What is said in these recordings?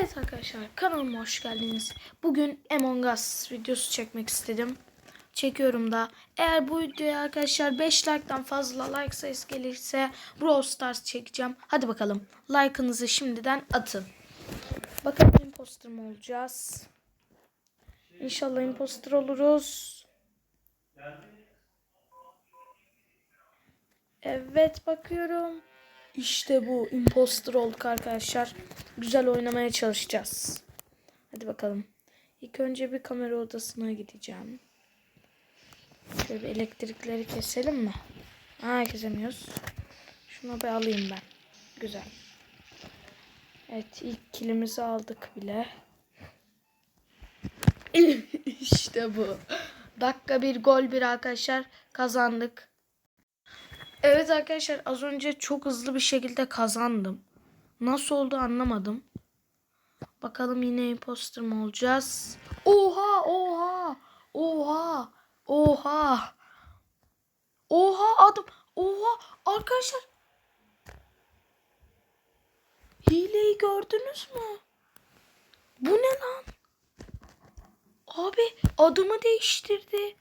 Evet arkadaşlar kanalıma hoş geldiniz. Bugün Among Us videosu çekmek istedim. Çekiyorum da. Eğer bu videoya arkadaşlar 5 like'dan fazla like sayısı gelirse Brawl Stars çekeceğim. Hadi bakalım. Like'ınızı şimdiden atın. Bakalım imposter mı olacağız? İnşallah imposter oluruz. Evet bakıyorum. İşte bu imposter olduk arkadaşlar. Güzel oynamaya çalışacağız. Hadi bakalım. İlk önce bir kamera odasına gideceğim. Şöyle elektrikleri keselim mi? Aa kesemiyoruz. Şunu bir alayım ben. Güzel. Evet ilk kilimizi aldık bile. işte bu. Dakika bir gol bir arkadaşlar kazandık. Evet arkadaşlar az önce çok hızlı bir şekilde kazandım. Nasıl oldu anlamadım. Bakalım yine imposter mı olacağız? Oha oha oha oha oha adım oha arkadaşlar hileyi gördünüz mü? Bu ne lan? Abi adımı değiştirdi.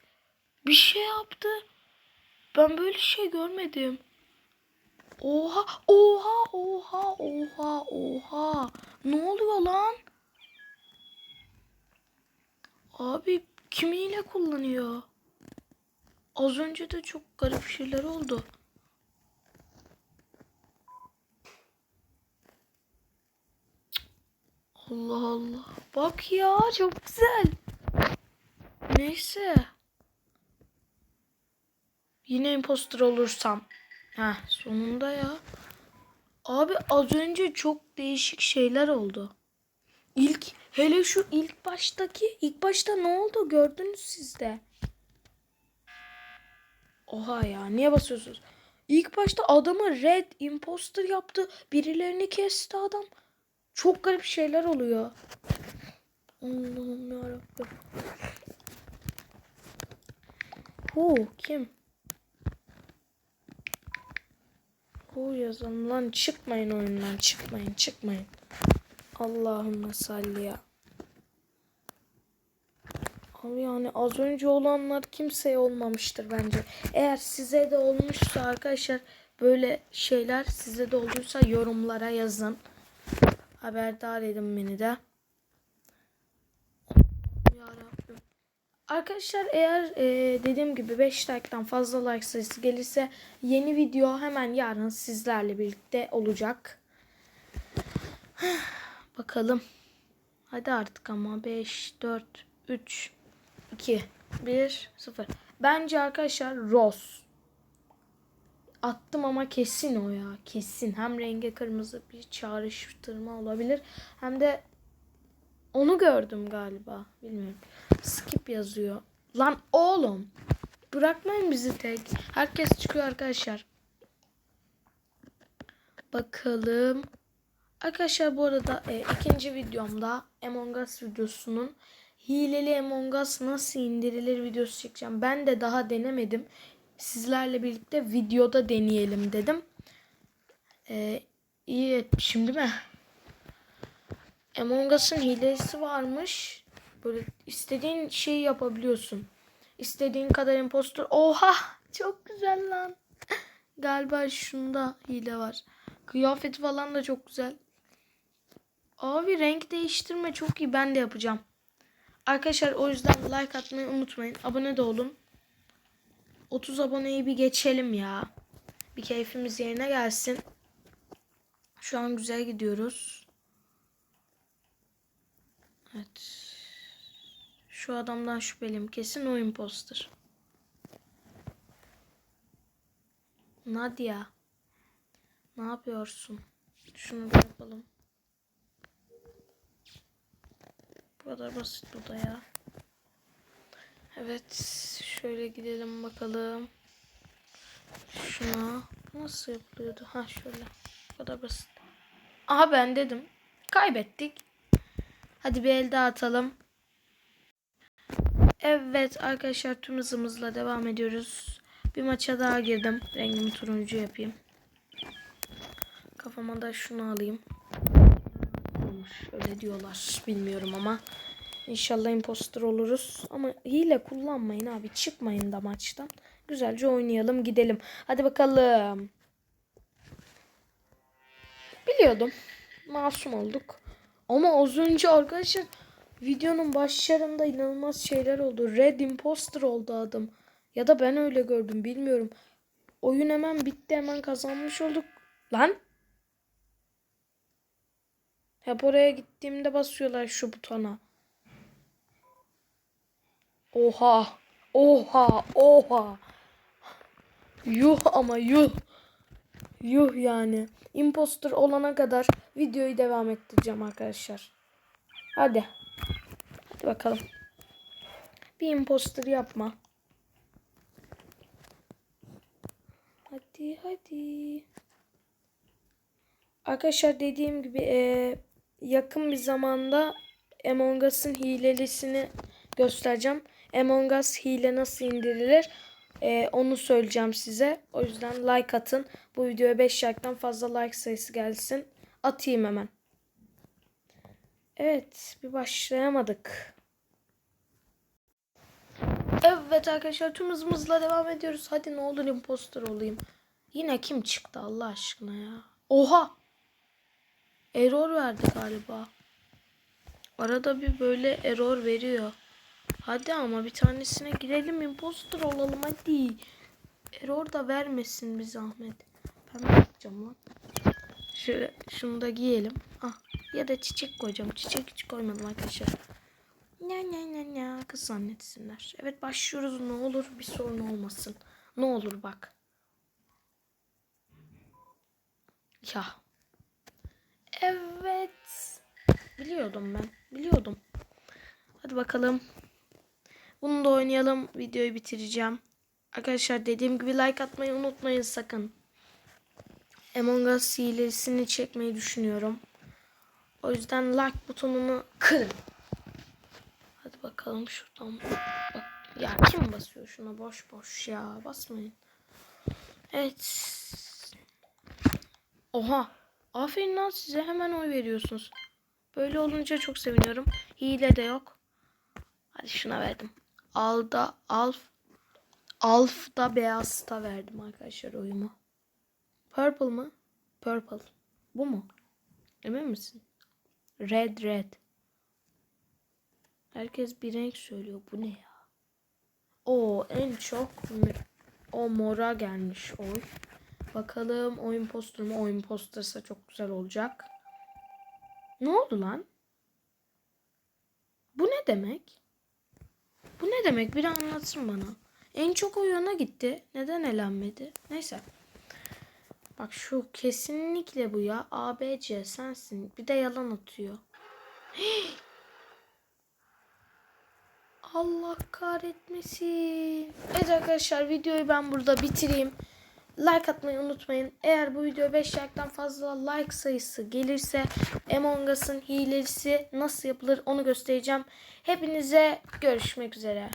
Bir şey yaptı. Ben böyle şey görmedim. Oha, oha, oha, oha, oha. Ne oluyor lan? Abi kim hile kullanıyor? Az önce de çok garip şeyler oldu. Allah Allah. Bak ya çok güzel. Neyse. Yine imposter olursam. Ha sonunda ya. Abi az önce çok değişik şeyler oldu. İlk hele şu ilk baştaki ilk başta ne oldu gördünüz siz de. Oha ya niye basıyorsunuz? İlk başta adamı red imposter yaptı. Birilerini kesti adam. Çok garip şeyler oluyor. Allah'ım yarabbim. Hu kim? Hu yazalım lan çıkmayın oyundan çıkmayın çıkmayın. Allahümme salli ya. Abi yani az önce olanlar kimseye olmamıştır bence. Eğer size de olmuşsa arkadaşlar böyle şeyler size de olduysa yorumlara yazın. Haberdar edin beni de. Yarabbim. Arkadaşlar eğer e, dediğim gibi 5 like'tan fazla like sayısı gelirse yeni video hemen yarın sizlerle birlikte olacak. Bakalım. Hadi artık ama 5, 4, 3, 2, 1, 0. Bence arkadaşlar Rose. Attım ama kesin o ya. Kesin. Hem rengi kırmızı bir çağrıştırma olabilir. Hem de onu gördüm galiba. Bilmiyorum. Skip yazıyor. Lan oğlum. Bırakmayın bizi tek. Herkes çıkıyor arkadaşlar. Bakalım. Arkadaşlar bu arada e, ikinci videomda Among Us videosunun hileli Among Us nasıl indirilir videosu çekeceğim. Ben de daha denemedim. Sizlerle birlikte videoda deneyelim dedim. E, iyi etmişim değil mi? Among Us'ın hilesi varmış. Böyle istediğin şeyi yapabiliyorsun. İstediğin kadar impostor. Oha! Çok güzel lan. Galiba şunda hile var. Kıyafeti falan da çok güzel. Abi renk değiştirme çok iyi. Ben de yapacağım. Arkadaşlar o yüzden like atmayı unutmayın. Abone de olun. 30 aboneyi bir geçelim ya. Bir keyfimiz yerine gelsin. Şu an güzel gidiyoruz. Evet. Şu adamdan şüpheliyim. Kesin o imposter. Nadia. Ne yapıyorsun? Şunu da yapalım. Bu kadar basit bu da ya. Evet. Şöyle gidelim bakalım. Şuna. Nasıl yapılıyordu? Ha şöyle. Bu kadar basit. Aha ben dedim. Kaybettik. Hadi bir el daha atalım. Evet arkadaşlar tüm hızımızla devam ediyoruz. Bir maça daha girdim. Rengimi turuncu yapayım. Kafama da şunu alayım. Öyle diyorlar. Bilmiyorum ama. İnşallah imposter oluruz. Ama hile kullanmayın abi. Çıkmayın da maçtan. Güzelce oynayalım gidelim. Hadi bakalım. Biliyordum. Masum olduk. Ama az önce arkadaşlar videonun başlarında inanılmaz şeyler oldu. Red imposter oldu adam. Ya da ben öyle gördüm bilmiyorum. Oyun hemen bitti hemen kazanmış olduk. Lan. Hep oraya gittiğimde basıyorlar şu butona. Oha. Oha. Oha. Yuh ama yuh. Yuh yani. Imposter olana kadar videoyu devam ettireceğim arkadaşlar. Hadi. Hadi bakalım. Bir imposter yapma. Hadi hadi. Arkadaşlar dediğim gibi e, yakın bir zamanda Among Us'ın hilelisini göstereceğim. Among Us hile nasıl indirilir e, onu söyleyeceğim size. O yüzden like atın. Bu videoya 5 like'tan fazla like sayısı gelsin. Atayım hemen. Evet bir başlayamadık. Evet arkadaşlar tüm hızımızla devam ediyoruz. Hadi ne olur imposter olayım. Yine kim çıktı Allah aşkına ya. Oha. Error verdi galiba. Arada bir böyle error veriyor. Hadi ama bir tanesine girelim imposter olalım hadi. Error da vermesin bir zahmet. Ben ne yapacağım lan? Şöyle şunu da giyelim. Ah ya da çiçek koyacağım. Çiçek hiç koymadım arkadaşlar. Ne ne ne ne kız zannetsinler. Evet başlıyoruz ne olur bir sorun olmasın. Ne olur bak. Ya. Evet. Biliyordum ben. Biliyordum. Hadi bakalım. Bunu da oynayalım. Videoyu bitireceğim. Arkadaşlar dediğim gibi like atmayı unutmayın sakın. Among Us hilesini çekmeyi düşünüyorum. O yüzden like butonunu kırın. Hadi bakalım şuradan. Bak ya kim basıyor şuna boş boş ya basmayın. Evet. Oha. Aferin lan size hemen oy veriyorsunuz. Böyle olunca çok seviniyorum. Hile de yok. Hadi şuna verdim. Alda Alf Alf'da beyazda verdim arkadaşlar oyumu. Purple mı? Purple. Bu mu? Emin misin? Red red. Herkes bir renk söylüyor. Bu ne ya? O en çok o mora gelmiş oy. Bakalım oyun poster mu? Oyun postersa çok güzel olacak. Ne oldu lan? Bu ne demek? Ne demek? Biri anlatsın bana. En çok oyuna gitti. Neden elenmedi? Neyse. Bak şu kesinlikle bu ya. ABC sensin. Bir de yalan atıyor. Allah kahretmesin. Evet arkadaşlar videoyu ben burada bitireyim. Like atmayı unutmayın. Eğer bu video 5 like'tan fazla like sayısı gelirse Among Us'ın hilesi nasıl yapılır onu göstereceğim. Hepinize görüşmek üzere.